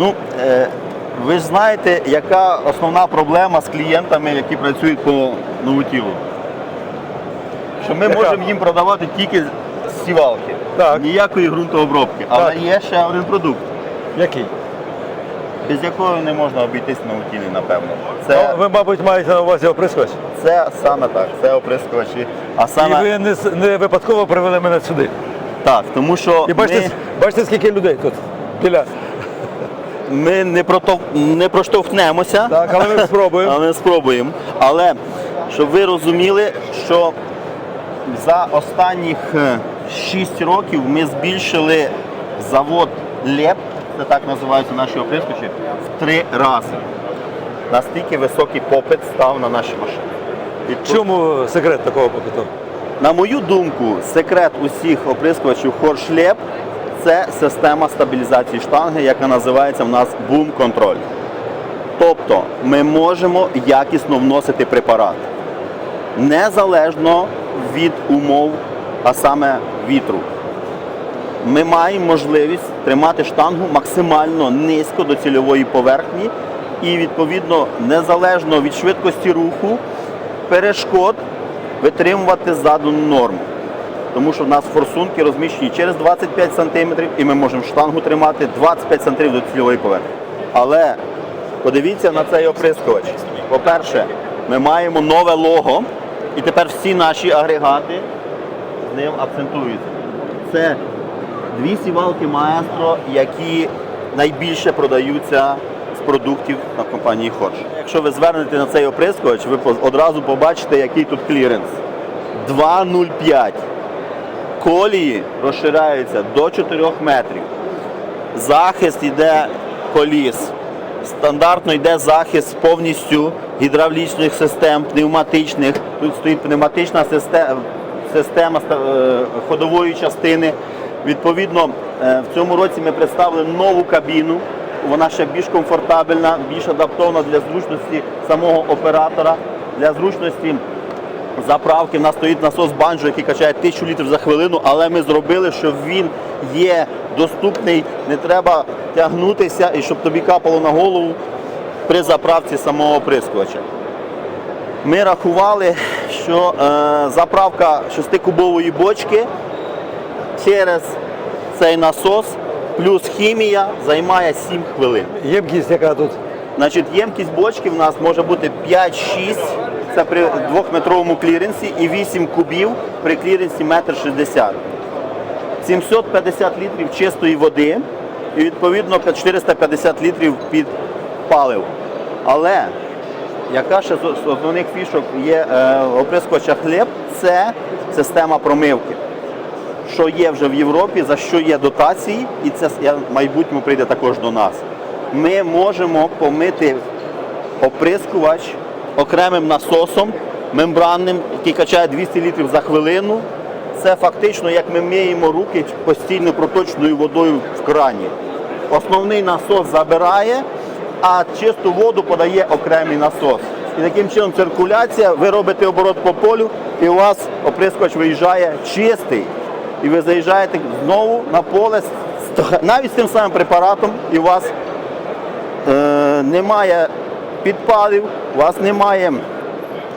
Ну, е, ви ж знаєте, яка основна проблема з клієнтами, які працюють по новотілу? Що ми Яка? можемо їм продавати тільки сівалки, Так. ніякої ґрунтообробки. Але Так. є ще один продукт, Який? без якого не можна обійтись на новотілі, напевно. Це, Ну, ви, мабуть, маєте на увазі оприскувач. це саме так, це оприскувачі. А І саме ви не, с- не випадково привели мене сюди. так, тому що І бачите, ми, бачите, скільки людей тут біля. Ми не, протов... не проштовхнемося. Так, але ми спробуємо. Але спробуємо. Але щоб ви розуміли, що за останніх 6 років ми збільшили завод ЛЕП, це так називаються наші оприскувачі, в три рази. Настільки високий попит став на наші машини. І В чому секрет такого попиту? на мою думку, секрет усіх оприскувачів Хоршлеп це система стабілізації штанги, яка називається в нас Control. Тобто ми можемо якісно вносити препарат незалежно від умов, а саме вітру. Ми маємо можливість тримати штангу максимально низько до цільової поверхні і, відповідно, незалежно від швидкості руху, перешкод витримувати ззаду норму. Тому що в нас форсунки розміщені через 25 см і ми можемо штангу тримати 25 см до цільової поверхні. Але подивіться на цей оприскувач. По-перше, ми маємо нове лого, і тепер всі наші агрегати з ним акцентуються. Це дві сівалки Маестро, які найбільше продаються з продуктів на компанії Хорш. Якщо ви звернете на цей оприскувач, ви одразу побачите, який тут кліренс. 2,05. Колії розширяються до 4 метрів. Захист йде коліс. Стандартно йде захист повністю гідравлічних систем, пневматичних. Тут стоїть пневматична система, система ходової частини. Відповідно, е, в цьому році ми представили нову кабіну. Вона ще більш комфортабельна, більш адаптована для зручності самого оператора, для зручності заправки. У нас стоїть насос банджо, який качає 1000 літрів за хвилину, але ми зробили, щоб він є доступний, не треба тягнутися і щоб тобі капало на голову при заправці самого оприскувача. Ми рахували, що е, заправка 6-кубової бочки через цей насос плюс хімія займає 7 хвилин. Ємкість, яка тут. Значить, ємкість бочки в нас може бути 5-6, це при 2-метровому кліренсі, і 8 кубів при кліренсі 1,60 м. 750 літрів чистої води і відповідно 450 літрів під палив. Але яка ще з основних фішок є е, оприскувача хліб, це система промивки що є вже в Європі, за що є дотації, і це в майбутньому прийде також до нас. Ми можемо помити оприскувач окремим насосом, мембранним, який качає 200 літрів за хвилину. Це фактично, як ми миємо руки постійно проточною водою в крані. Основний насос забирає, а чисту воду подає окремий насос. І таким чином циркуляція, ви робите оборот по полю, і у вас оприскувач виїжджає чистий. І ви заїжджаєте знову на поле навіть з тим самим препаратом, і у вас е, немає підпалів, у вас немає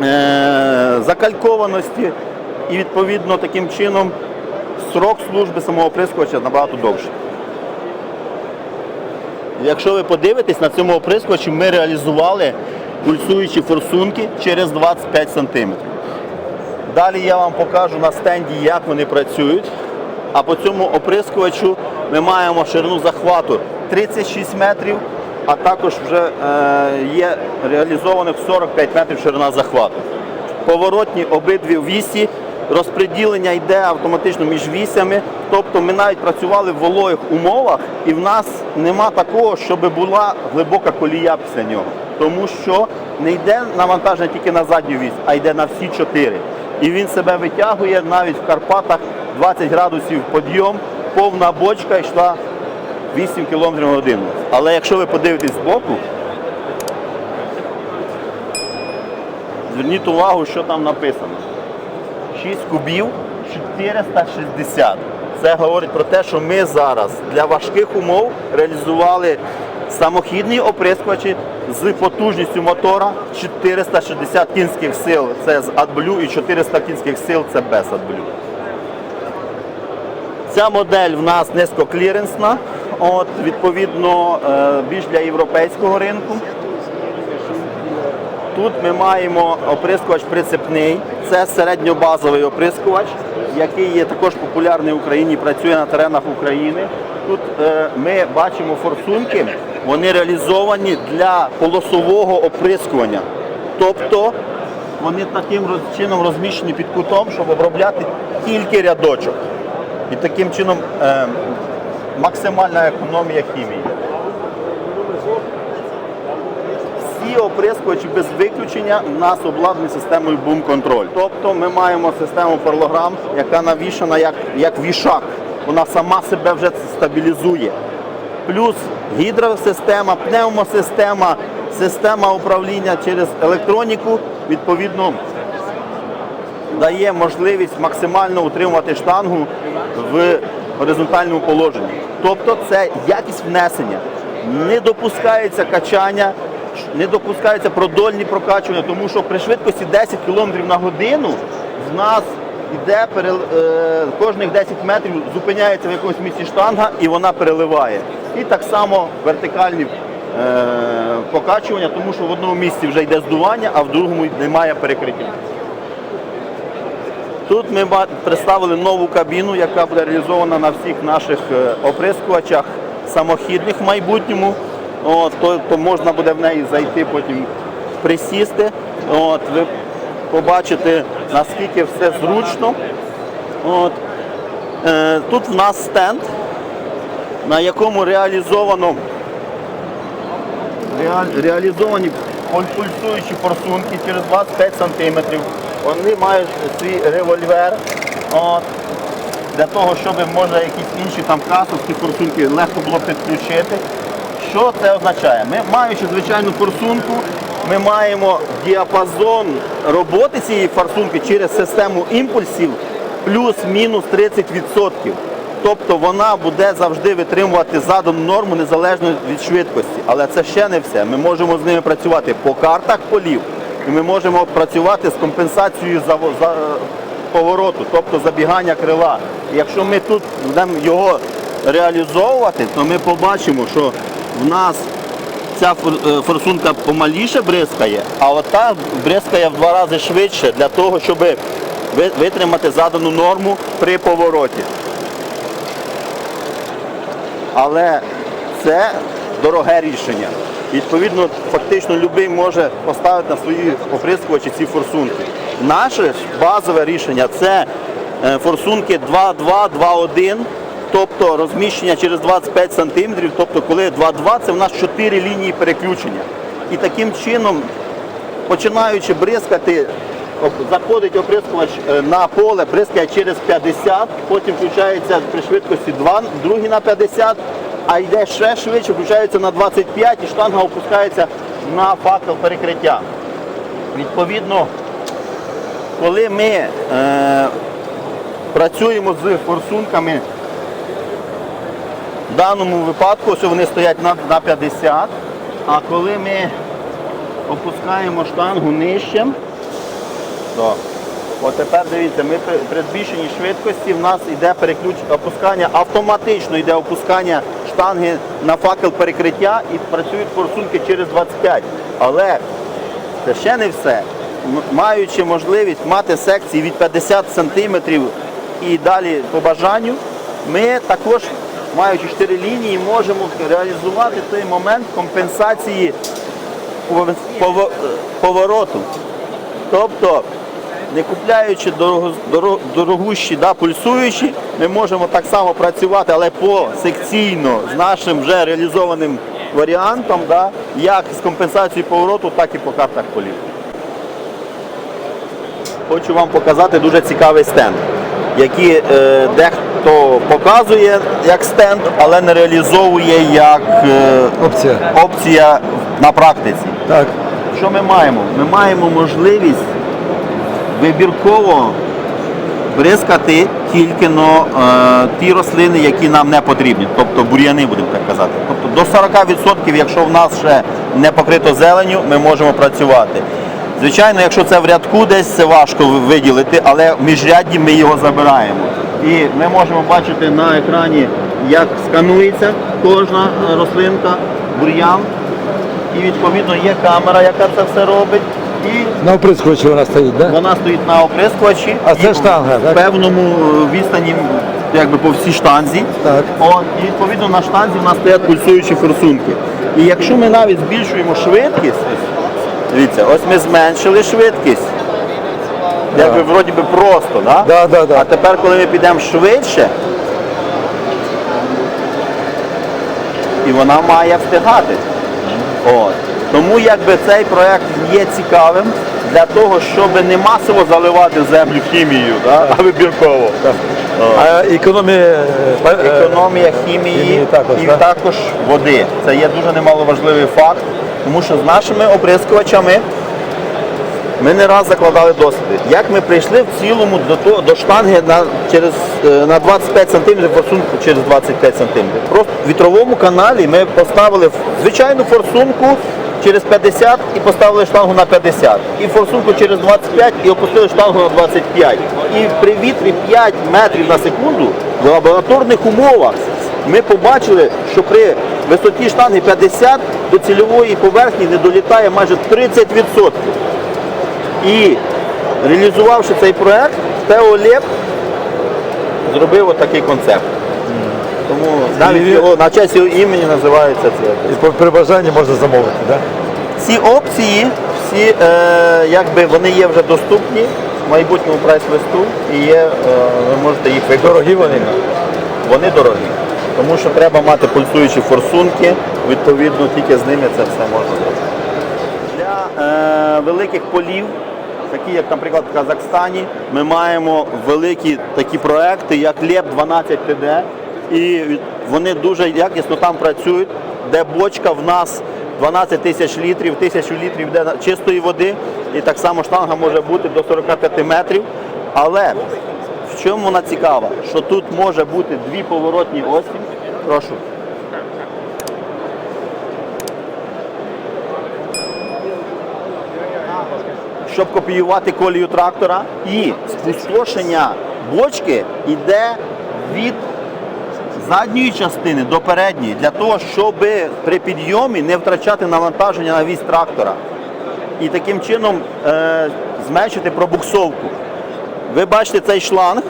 е, закалькованості, і відповідно таким чином срок служби самого оприскувача набагато довший. Якщо ви подивитесь, на цьому оприскувачі ми реалізували пульсуючі форсунки через 25 см. Далі я вам покажу на стенді, як вони працюють. А по цьому оприскувачу ми маємо ширину захвату 36 метрів, а також вже е, є реалізованих 45 метрів ширина захвату. Поворотні обидві вісі, розподілення йде автоматично між вісями. Тобто ми навіть працювали в вологих умовах і в нас нема такого, щоб була глибока колія після нього. Тому що не йде навантаження тільки на задню вісь, а йде на всі чотири. І він себе витягує навіть в Карпатах 20 градусів підйом, повна бочка йшла 8 км на годину. Але якщо ви подивитесь збоку, зверніть увагу, що там написано. 6 кубів 460. Це говорить про те, що ми зараз для важких умов реалізували Самохідні оприскувачі з потужністю мотора 460 кінських сил це з AdBlue і 400 кінських сил це без AdBlue. Ця модель в нас низькокліренсна, от, відповідно е, більш для європейського ринку. Тут ми маємо оприскувач прицепний. Це середньобазовий оприскувач, який є також популярний в Україні, працює на теренах України. Тут е, ми бачимо форсунки, вони реалізовані для полосового оприскування. Тобто вони таким чином розміщені під кутом, щоб обробляти тільки рядочок. І таким чином е, максимальна економія хімії. Всі оприскувачі без виключення в нас обладнані системою Control. Тобто ми маємо систему перлограм, яка навішана як, як вішак. Вона сама себе вже стабілізує. Плюс гідросистема, пневмосистема, система управління через електроніку, відповідно, дає можливість максимально утримувати штангу в горизонтальному положенні. Тобто це якість внесення. Не допускається качання, не допускаються продольні прокачування, тому що при швидкості 10 км на годину в нас йде перел- е, кожних 10 метрів зупиняється в якомусь місці штанга і вона переливає. І так само вертикальні е, покачування, тому що в одному місці вже йде здування, а в другому немає перекриття. Тут ми представили нову кабіну, яка буде реалізована на всіх наших е, оприскувачах самохідних в майбутньому. От, то, то можна буде в неї зайти, потім присісти. От, ви побачите, наскільки все зручно. От. Е, тут в нас стенд, на якому реалізовано реалізовані пульсуючі форсунки через 25 см. Вони мають свій револьвер. От, для того, щоб може якісь інші там касовські форсунки легко було підключити. Що це означає? Ми, маючи звичайну форсунку, ми маємо діапазон роботи цієї форсунки через систему імпульсів плюс-мінус 30%. Тобто вона буде завжди витримувати задану норму незалежно від швидкості. Але це ще не все. Ми можемо з ними працювати по картах полів, і ми можемо працювати з компенсацією за, за повороту, тобто забігання крила. Якщо ми тут будемо його реалізовувати, то ми побачимо, що в нас ця е, форсунка помаліше бризкає, а ота бризкає в два рази швидше для того, щоб витримати задану норму при повороті. Але це дороге рішення. Відповідно, фактично будь-який може поставити на свої оприскувачі ці форсунки. Наше ж базове рішення це е, форсунки 2.2, 2.1, тобто розміщення через 25 см, тобто коли 2.2 це в нас 4 лінії переключення. І таким чином, починаючи бризкати, заходить оприскувач е, на поле, бризкає через 50, потім включається при швидкості 2, другий на 50, а йде ще швидше, включається на 25 і штанга опускається на факел перекриття. Відповідно, коли ми е, працюємо з форсунками, в даному випадку ось вони стоять на, на 50, а коли ми опускаємо штангу нижче, то, от тепер дивіться, ми при збільшенні швидкості в нас йде переключ, опускання, автоматично йде опускання штанги на факел перекриття і працюють форсунки через 25. Але це ще не все. Маючи можливість мати секції від 50 см і далі по бажанню, ми також, маючи 4 лінії, можемо реалізувати той момент компенсації повороту. Тобто, не купляючи дорого, дорогущі да, пульсуючі, ми можемо так само працювати, але по секційно з нашим вже реалізованим варіантом, да, як з компенсацією повороту, так і по картах полів. Хочу вам показати дуже цікавий стенд, який е, дехто показує як стенд, але не реалізовує як е, Опція. опція на практиці. Так. Що ми маємо? Ми маємо можливість вибірково бризкати тільки но, е, ті рослини, які нам не потрібні, тобто бур'яни, будемо так казати. Тобто До 40%, якщо в нас ще не покрито зеленю, ми можемо працювати. Звичайно, якщо це в рядку десь це важко виділити, але в міжрядді ми його забираємо. І ми можемо бачити на екрані, як сканується кожна е, рослинка, бур'ян. І відповідно є камера, яка це все робить. І На оприскувачі вона стоїть, да? вона стоїть на оприскувачі. А це штанга, в певному е, відстані, якби по всій штанзі. Так. От, і відповідно на штанзі в нас стоять пульсуючі форсунки. І якщо ми навіть збільшуємо швидкість, дивіться, ось ми зменшили швидкість. Якби вроді би просто, да? Да, да, да. а тепер, коли ми підемо швидше, і вона має встигати. От. Тому якби цей проект є цікавим для того, щоб не масово заливати землю хімією, да? а вибірково. А економія, е, е, Економія хімії, хімії також, і да? також води. Це є дуже немаловажливий факт, тому що з нашими оприскувачами ми не раз закладали досвіди. Як ми прийшли в цілому до, того, до штанги на, через, е, на 25 см, форсунку через 25 см. Просто в вітровому каналі ми поставили звичайну форсунку через 50 і поставили штангу на 50. І форсунку через 25 і опустили штангу на 25. І при вітрі 5 метрів на секунду в лабораторних умовах ми побачили, що при висоті штанги 50 до цільової поверхні не долітає майже 30%. І реалізувавши цей проект, Тео Лєп зробив отакий концепт. Тому навіть його, на честь його імені називається це. і по- при бажанні можна замовити, да? Ці опції, всі, е, якби вони є вже доступні в майбутньому прайс-листу і є, е, ви можете їх використати. Дорогі вони? Вони дорогі. Тому що треба мати пульсуючі форсунки, відповідно, тільки з ними це все можна зробити. Для е, великих полів, такі як, наприклад, в Казахстані, ми маємо великі такі проекти, як ЛЕП 12 ТД, і вони дуже якісно там працюють, де бочка в нас 12 тисяч літрів, тисячу літрів йде чистої води, і так само штанга може бути до 45 метрів. Але в чому вона цікава? Що тут може бути дві поворотні осі. Прошу. щоб копіювати колію трактора. І спустошення бочки йде від задньої частини до передньої, для того, щоб при підйомі не втрачати навантаження на вісь трактора. І таким чином е, зменшити пробуксовку. Ви бачите цей шланг,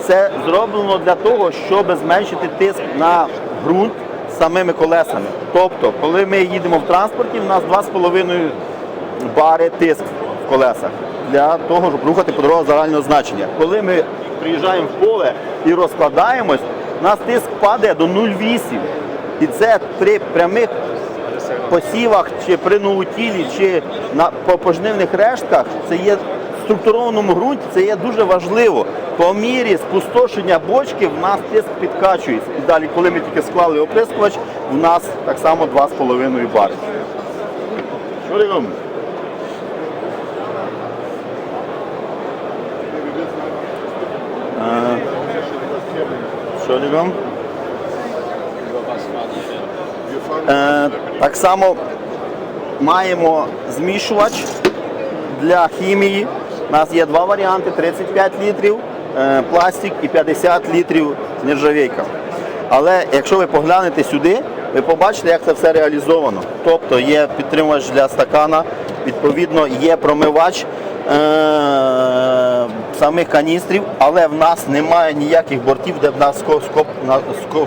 це зроблено для того, щоб зменшити тиск на ґрунт самими колесами. Тобто, коли ми їдемо в транспорті, в нас 2,5 бари тиск в колесах для того, щоб рухати по дорогах загального значення. Коли ми приїжджаємо в поле і розкладаємось, у нас тиск падає до 0,8. І це при прямих посівах, чи при ноутілі, чи на по пожнивних рештках, це є в структурованому ґрунті, це є дуже важливо. По мірі спустошення бочки в нас тиск підкачується. І далі, коли ми тільки склали оприскувач, в нас так само 2,5 бари. Що робимо? Робимо? Е, так само маємо змішувач для хімії. У нас є два варіанти: 35 літрів е, пластик і 50 літрів нержавійка. Але якщо ви поглянете сюди, ви побачите, як це все реалізовано. Тобто є підтримувач для стакана, відповідно, є промивач е- самих каністрів, але в нас немає ніяких бортів, де б нас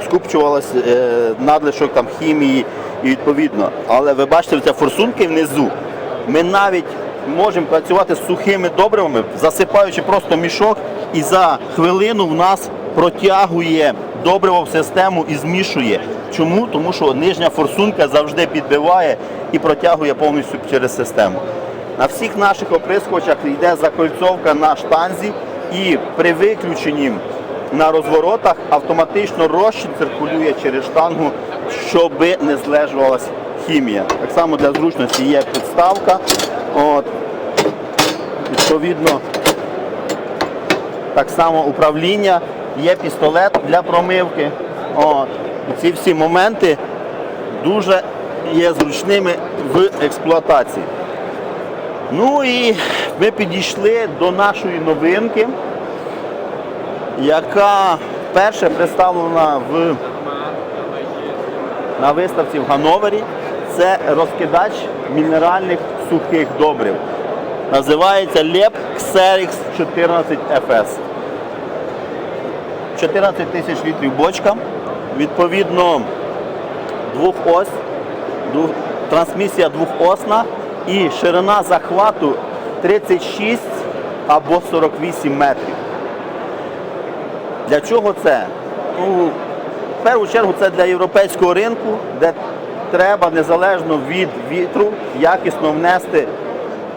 скупчувалось е, надлишок там, хімії і відповідно. Але ви бачите, це форсунки внизу. Ми навіть можемо працювати з сухими добривами, засипаючи просто мішок, і за хвилину в нас протягує добриво в систему і змішує. Чому? Тому що нижня форсунка завжди підбиває і протягує повністю через систему. На всіх наших оприскувачах йде закольцовка на штанзі і при виключенні на розворотах автоматично розчин циркулює через штангу, щоб не злежувалась хімія. Так само для зручності є підставка. От. Відповідно, так само управління, є пістолет для промивки. От. Ці всі моменти дуже є зручними в експлуатації. Ну і ми підійшли до нашої новинки, яка перше представлена в, на виставці в Гановері. Це розкидач мінеральних сухих добрив. Називається LEP Xerix 14 FS. 14 тисяч літрів бочка. Відповідно, двох- трансмісія двохосна і ширина захвату 36 або 48 метрів. Для чого це? Ну, в першу чергу це для європейського ринку, де треба незалежно від вітру якісно внести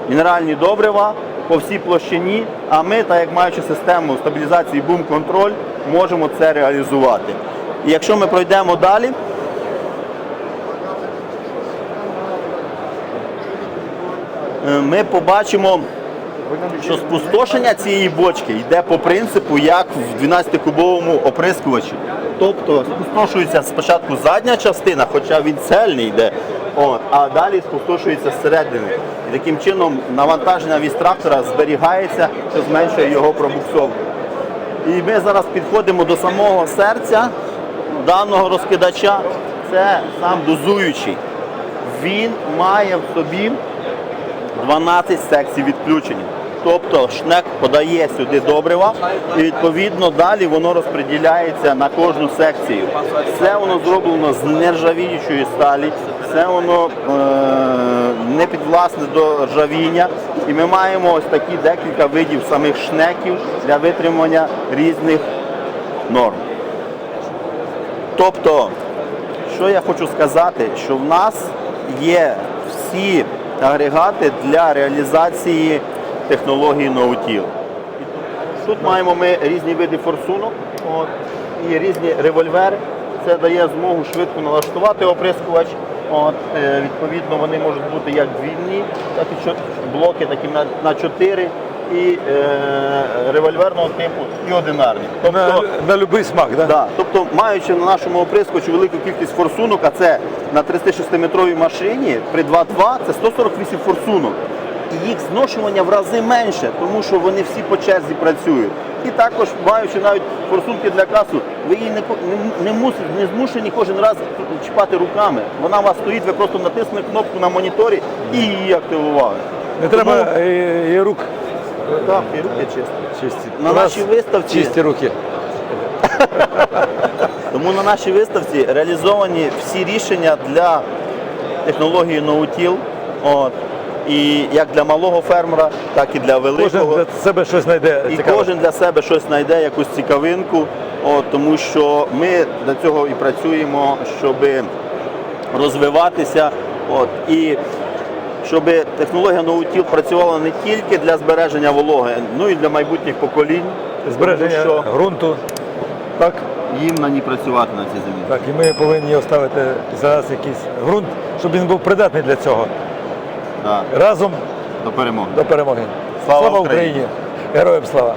мінеральні добрива по всій площині, а ми, так як маючи систему стабілізації бум-контроль, можемо це реалізувати. І якщо ми пройдемо далі, ми побачимо, що спустошення цієї бочки йде по принципу, як в 12-кубовому оприскувачі. Тобто спустошується спочатку задня частина, хоча він цельний йде, от, а далі спустошується зсередини. І таким чином навантаження від трактора зберігається, що зменшує його пробуксовку. І ми зараз підходимо до самого серця даного розкидача. Це сам дозуючий. Він має в собі 12 секцій відключення. Тобто шнек подає сюди добрива і відповідно далі воно розподіляється на кожну секцію. Все воно зроблено з нержавіючої сталі, все воно е- не підвласне до ржавіння. І ми маємо ось такі декілька видів самих шнеків для витримання різних норм. Тобто, що я хочу сказати, що в нас є всі агрегати для реалізації технології ноутіл. Тут маємо ми різні види форсунок от, і різні револьвери. Це дає змогу швидко налаштувати оприскувач. От, е, відповідно, вони можуть бути як двійні, так і блоки такі на, на 4 і е, револьверного типу, і одинарні. Тобто, на будь-який смак, да? Да. Тобто, маючи на нашому оприскувачі велику кількість форсунок, а це на 36-метровій машині при 2.2 це 148 форсунок. І їх зношування в рази менше, тому що вони всі по черзі працюють. І також, маючи навіть форсунки для касу, ви її не, не, не, мусите, не змушені кожен раз чіпати руками. Вона у вас стоїть, ви просто натиснули кнопку на моніторі і її активували. Не треба і, і рук Так, і руки чисті. чисті. На нашій виставці чисті руки. Тому на нашій виставці реалізовані всі рішення для технології ноутіл. От. І як для малого фермера, так і для Кожен великого. для себе щось знайде І цікаве. кожен для себе щось знайде, якусь цікавинку, от, тому що ми для цього і працюємо, щоб розвиватися. От, і щоб технологія ноутіл працювала не тільки для збереження вологи, ну і для майбутніх поколінь. Збереження Тому що ґрунту. так їм на ній працювати на цій землі. Так, і ми повинні оставити зараз якийсь ґрунт, щоб він був придатний для цього. Так, Разом до перемоги. до перемоги. Слава слава Україні! Україні! Героям слава!